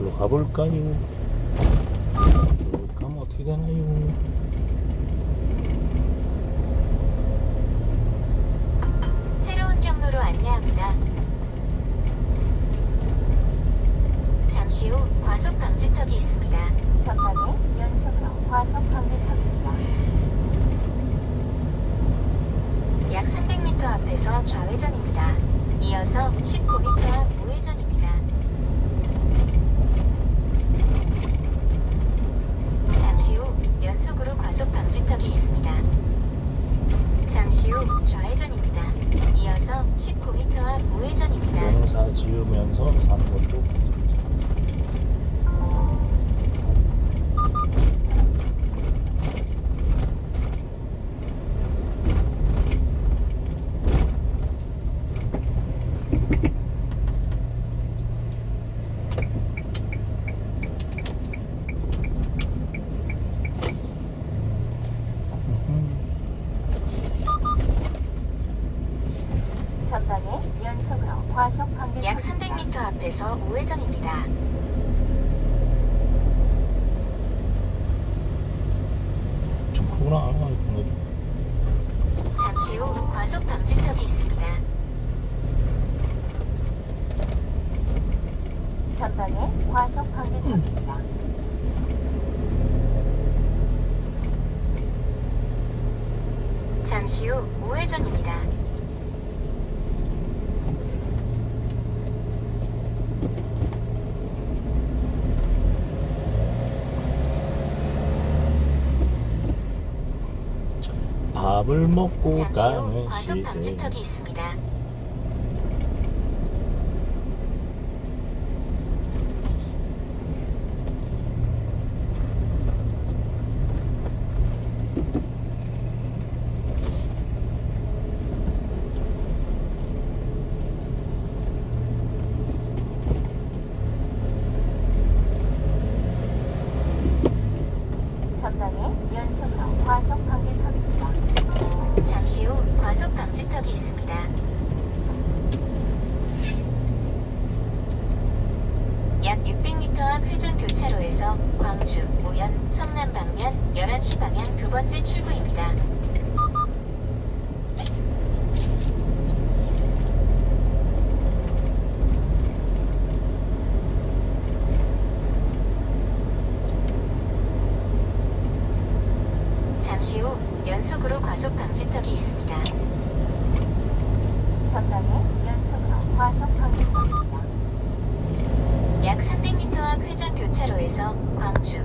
일로 가볼까요? 쭉 가면 어떻게 되나요? 새로운 경로로 안내합니다. 잠시 후 과속 방지턱이 있습니다. 전방에 연속으로 과속 방지턱입니다. 약 300m 앞에서 좌회전입니다. 이어서 19m 앞 우회전입니다. 잠시 후 연속으로 방지턱이 있습니다. 잠시 후 좌회전입니다. 이어서 19m 앞 우회전입니다. 농사 지으면서 사는 것도 전방에 연속으로 과속 방지 약 300m 앞에서 우회전입니다. 좀 크구나. 아, 이거 잠시 후 과속 방지턱이 있습니다. 전방에 과속 방지턱입니다. 잠시 후 우회전입니다. 밥을 먹고 잠시 후 가는 과속 시대. 방지턱이 있습니다. 전방에 연속으로 과속 방지턱입니다. 잠시 후 과속 방지턱이 있습니다. 약 600m 앞 회전 교차로에서 광주, 오연, 성남 방면 11시 방향 두 번째 출구입니다. 연속으로 과속 방지턱이 있습니다. 전방에 연속으로 과속 방지턱입니다. 약 300m와 회전 교차로에서 광주